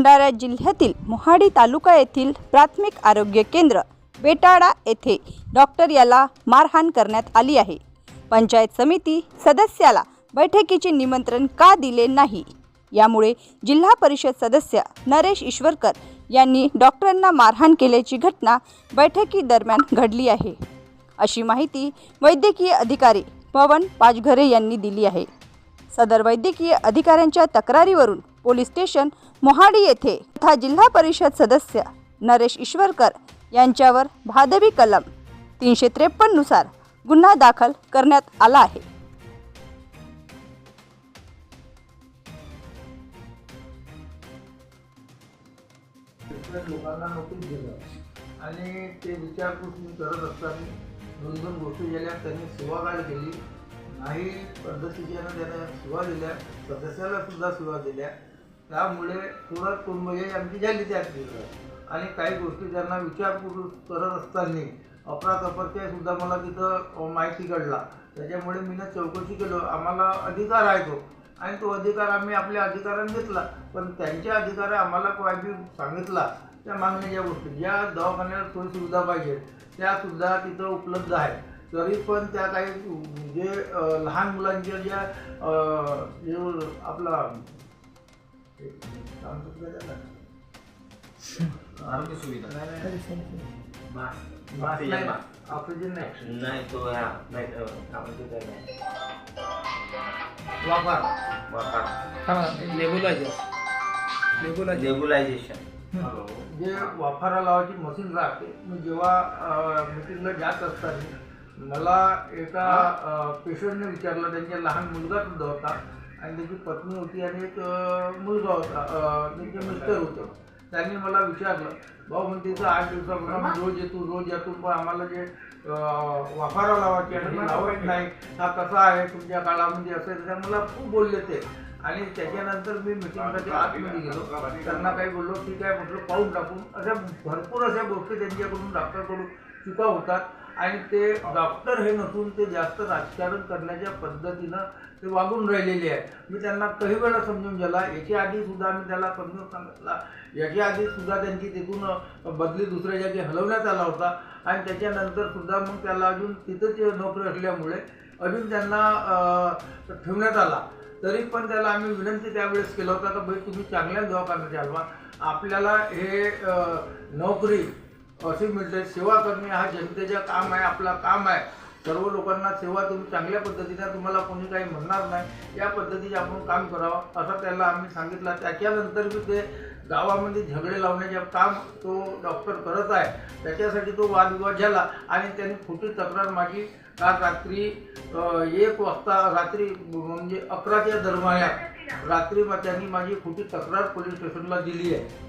भंडारा जिल्ह्यातील मोहाडी तालुका येथील प्राथमिक आरोग्य केंद्र बेटाडा येथे डॉक्टर याला मारहाण करण्यात आली आहे. पंचायत समिती सदस्याला बैठकीचे निमंत्रण का दिले नाही? यामुळे जिल्हा परिषद सदस्य नरेश ईश्वरकर यांनी डॉक्टरांना मारहाण केल्याची घटना बैठकीदरम्यान घडली आहे. अशी माहिती वैद्यकीय अधिकारी पवन पाचघरे यांनी दिली आहे. सदर वैद्यकीय अधिकाऱ्यांच्या तक्रारीवरून पोलीस स्टेशन मोहाडी येथे तथा जिल्हा परिषद सदस्य नरेश ईश्वरकर यांच्यावर भादवी कलम तीनशे त्रेपन्ननुसार गुन्हा दाखल करण्यात आला आहे. लोकांना नोटीस दिलं आणि ते विचारपूस मी करत असताना दोन दोन गोष्टी गेल्या त्यांनी शिवागाळ केली. नाही पद्धतीच्यानं त्यानं शिवा दिल्या सदस्याला सुद्धा शिवा दिल्या. त्यामुळे थोडं कुटुंबही आमची झाली त्या आणि काही गोष्टी त्यांना विचारपूर्वक करत असताना अफरातफरच्या सुद्धा मला तिथं माहिती कळला. त्याच्यामुळे मी चौकशी केलो. आम्हाला अधिकार आहे तो. आणि तो अधिकार आम्ही आपल्या अधिकाराने घेतला. पण त्यांच्या अधिकार आम्हाला काही सांगितला त्या मागण्याच्या गोष्टी. ज्या दवाखान्याला सोयी सुविधा पाहिजे. त्यासुद्धा तिथं उपलब्ध आहेत. तरी पण त्या काही जे अ, लहान मुलांच्या ज्या आपला हे? आरोग्य सुविधा. ऑक्सिजन नाही नाही. तो नाही वापर. वापर. नेबुलायझर. नेबुलायझेशन. जे वाफारा लावायची मशीन राहते मी जेव्हा मिटिंगला जात असताना मला एका पेशंटने विचारलं त्यांचा लहान मुलगा सुद्धा होता आणि त्याची पत्नी होती आणि एक मुलगा होता त्यांचे मिस्टर होते. त्यांनी मला विचारलं भाऊ म्हणते तर आठ दिवसापासून रोज येतो रोज येतो पण आम्हाला जे अ, वाफारा लावायची आणि लावत नाही. हा कसा आहे तुमच्या काळामध्ये असं. तर मला खूप बोलले ते. आणि त्याच्यानंतर मी मिटिंगसाठी आतमध्ये गेलो. त्यांना काही बोललो ठीक आहे म्हटलं पाहून टाकून अशा भरपूर अशा गोष्टी त्यांच्याकडून डॉक्टरकडून चुका होतात. आणि ते डॉक्टर हे नसून ते जास्त राजकारण करण्याच्या पद्धतीनं ते वागून राहिलेले आहे मी त्यांना काही वेळा समजून गेला याच्या आधी सुद्धा मी त्याला समजून सांगितला. याच्या आधी सुद्धा त्यांची तिथून बदली दुसऱ्या जागी हलवण्यात आला होता. आणि त्याच्यानंतर सुद्धा मग त्याला अजून तिथंच नोकरी असल्यामुळे अजून त्यांना ठेवण्यात आला. तरी पण त्याला आम्ही विनंती त्यावेळेस केला होता का भाई तुम्ही चांगल्या दवाखान्यात चालवा आपल्याला हे नोकरी अशी मिळते सेवा करणे हा जनतेचं काम आहे आपला काम आहे. सर्व लोकांना सेवा तुम्ही चांगल्या पद्धतीने तुम्हाला कोणी काही म्हणणार नाही. या पद्धतीचे आपण काम करावं असं त्याला आम्ही सांगितलं. त्याच्यानंतर बी ते गावामध्ये झगडे लावण्याचे काम तो डॉक्टर करत आहे. त्याच्यासाठी तो वादविवाद झाला आणि त्यांनी खोटी तक्रार माझी काल रात्री एक वाजता रात्री म्हणजे अकराच्या दरम्यान रात्री त्यांनी माझी खोटी तक्रार पोलीस स्टेशनला दिली आहे.